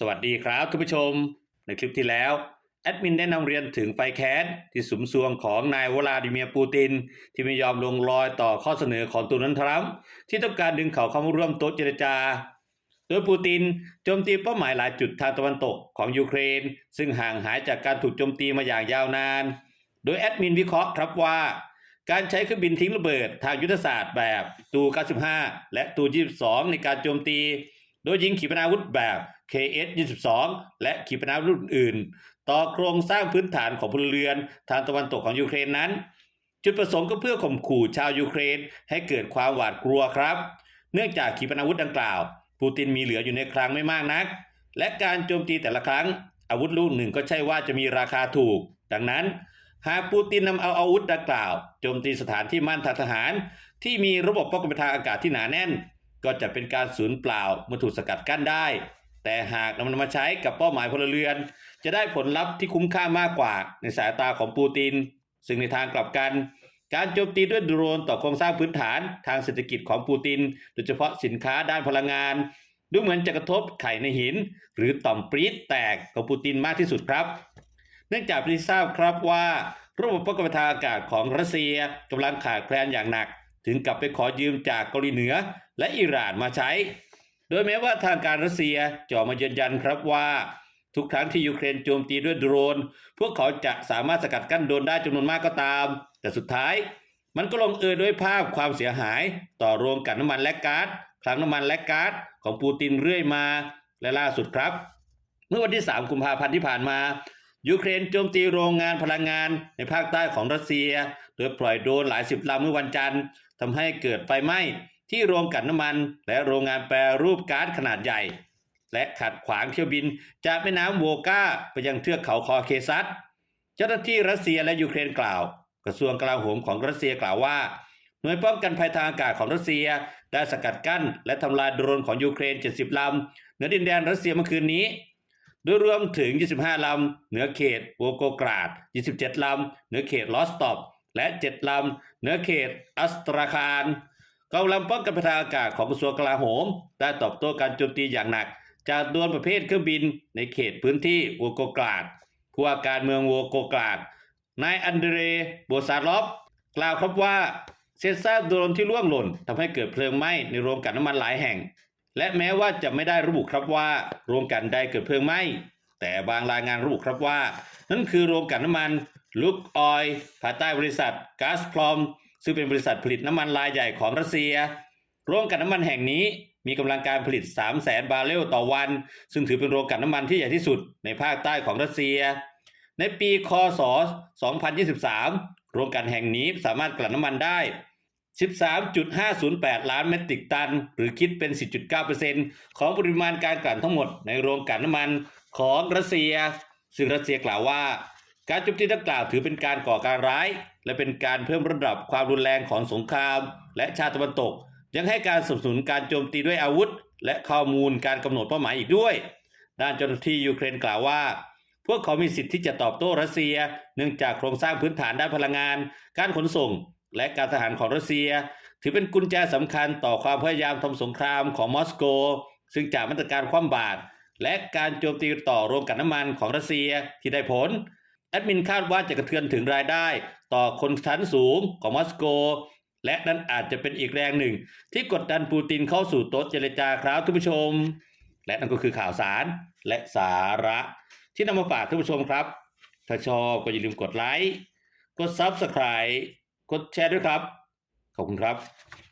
สวัสดีครับทุกผู้ชม ในคลิปที่แล้ว แอดมินได้นำเรียนถึงไฟแค้นที่สุมสวงของนายวลาดิเมียปูติน ที่ไม่ยอมลงรอยต่อข้อเสนอของตูนันทรัมป์ที่ต้องการดึงเขาเข้ามาร่วมโต๊ะเจรจา โดยปูตินโจมตีเป้าหมายหลายจุดทางตะวันตกของยูเครน ซึ่งห่างหายจากการถูกโจมตีมาอย่างยาวนาน โดยแอดมินวิเคราะห์ครับว่า การใช้เครื่องบินทิ้งระเบิดทางยุทธศาสตร์แบบตู 95 และตู 22 ในการโจมตี โดยยิงขีปนาวุธแบบ KS-22 และขีปนาวุธรุ่นอื่น ต่อโครงสร้างพื้นฐานของพลเรือนทางตะวันตกของยูเครนนั้น จุดประสงค์ก็เพื่อข่มขู่ชาวยูเครนให้เกิดความหวาดกลัวครับ เนื่องจากขีปนาวุธดังกล่าว ปูตินมีเหลืออยู่ในคลังไม่มากนัก และการโจมตีแต่ละครั้ง อาวุธลูกหนึ่งก็ใช่ว่าจะมีราคาถูก ดังนั้น หากปูตินนำเอาอาวุธดังกล่าวโจมตีสถานที่มั่นทางทหาร ที่มีระบบป้องกันทางอากาศที่หนาแน่น ก็จะเป็นการสูญเปล่าเมื่อถูกสกัดกั้นได้ แต่หากนำมาใช้กับเป้าหมายพลเรือน จะได้ผลลัพธ์ที่คุ้มค่ามากกว่าในสายตาของปูติน ซึ่งในทางกลับกัน การโจมตีด้วยโดรนต่อโครงสร้างพื้นฐานทางเศรษฐกิจของปูติน โดยเฉพาะสินค้าด้านพลังงาน ดูเหมือนจะกระทบไข่ในหิน หรือต่อมปรีดแตกของปูตินมากที่สุดครับ เนื่องจากที่ทราบครับว่าระบบป้องกันทางอากาศของรัสเซียกำลังขาดแคลนอย่างหนัก ถึงกับไปขอยืมจากเกาหลีเหนือและอิหร่านมาใช้ โดยแม้ว่าทางการรัสเซียจะออกมายืนยันครับว่า ทุกครั้งที่ยูเครนโจมตีด้วยโดรน พวกเขาจะสามารถสกัดกั้นโดรนได้จำนวนมากก็ตาม แต่สุดท้าย มันก็ลงเอยด้วยภาพความเสียหาย ต่อโรงกลั่นน้ำมันและก๊าซคลังน้ำมันและก๊าซของปูตินเรื่อยมาและล่าสุดครับ เมื่อวันที่ 3 กุมภาพันธ์ที่ผ่านมายูเครนโจมตีโรงงานพลังงานในภาคใต้ของรัสเซีย โดยปล่อยโดรนหลายสิบลำเมื่อวันจันทร์ทำให้เกิดไฟไหม้ ที่โรงกลั่นน้ำมัน และโรงงานแปรรูปก๊าซขนาดใหญ่ และขัดขวางเที่ยวบินจากแม่น้ำโวกาไปยังเทือกเขาคอเคซัสเจ้าหน้าที่รัสเซียและยูเครนกล่าว กระทรวงกลาโหมของรัสเซียกล่าวว่าหน่วยป้องกันภัยทางอากาศของรัสเซีย ได้สกัดกั้น และทำลายโดรนของยูเครน 70 ลำเหนือดินแดนรัสเซียเมื่อคืนนี้ โดยรวมถึง 25 ลำ เหนือเขตโวโกกราด 27 ลำ เหนือเขตลอสตอปและ 7 ลำ เหนือเขตอัสตราคาร กองกำลังป้องกันภัยทางอากาศของกระทรวงกลาโหม ได้ตอบโต้การโจมตีอย่างหนัก จากโดรนประเภทเครื่องบินในเขตพื้นที่โวโกกราดผู้ว่าการเมืองโวโกกราดนายอันเดเรโบซารอฟกล่าวครับว่าเศษซากโดรนที่ร่วงหล่นทำให้เกิดเพลิงไหม้ในโรงกลั่นน้ำมันหลายแห่ง และแม้ว่าจะไม่ได้ระบุครับว่าโรงกลั่นใดเกิดเพลิงไหม้แต่บางรายงานระบุครับว่า นั่นคือโรงกลั่นน้ำมันลุกออยภายใต้บริษัทก๊าซพลอม ซึ่งเป็นบริษัทผลิตน้ำมันรายใหญ่ของรัสเซียโรงกลั่นน้ำมันแห่งนี้มีกำลังการผลิต 3 0 0แสนบาร์เรลต่อวัน ซึ่งถือเป็นโรงกลั่นน้ำมันที่ใหญ่ที่สุดในภาคใต้ของรัสเซีย ในปีคศ 2023 โรงกลั่นแห่งนี้สามารถกลั่นน้ำมันได้ 13.508 ล้านเมตริกตัน หรือคิดเป็น 10.9%ของปริมาณการกลั่นทั้งหมดในโรงกลั่นน้ำมันของรัสเซีย ซึ่งรัสเซียกล่าวว่า การโจมตีดังกล่าวถือเป็นการก่อการร้าย และเป็นการเพิ่มระดับความรุนแรงของสงคราม และชาติตะวันตก ยังให้การสนับสนุนการโจมตีด้วยอาวุธ และข้อมูลการกำหนดเป้าหมายอีกด้วย ด้านเจ้าหน้าที่ยูเครนกล่าวว่า พวกเขามีสิทธิ์ที่จะตอบโต้รัสเซีย เนื่องจากโครงสร้างพื้นฐานด้านพลังงาน การขนส่ง และการทหารของรัสเซีย ถือเป็นกุญแจสำคัญต่อความพยายามทำสงครามของมอสโก ซึ่งจากมาตรการคว่ำบาตรและการโจมตีต่อโรงกลั่นน้ำมันของรัสเซียที่ได้ผล แอดมินคาดว่าจะกระเทือนถึงรายได้ ต่อคนชั้นสูงของมอสโก และนั้นอาจจะเป็นอีกแรงหนึ่ง ที่กดดันปูตินเข้าสู่โต๊ะเจรจาครับทุกผู้ชม และนั่นก็คือข่าวสารและสาระ ที่นำมาฝากท่านผู้ชมครับ ถ้าชอบก็อย่าลืมกดไลค์กด Subscribe กดแชร์ด้วยครับ ขอบคุณครับ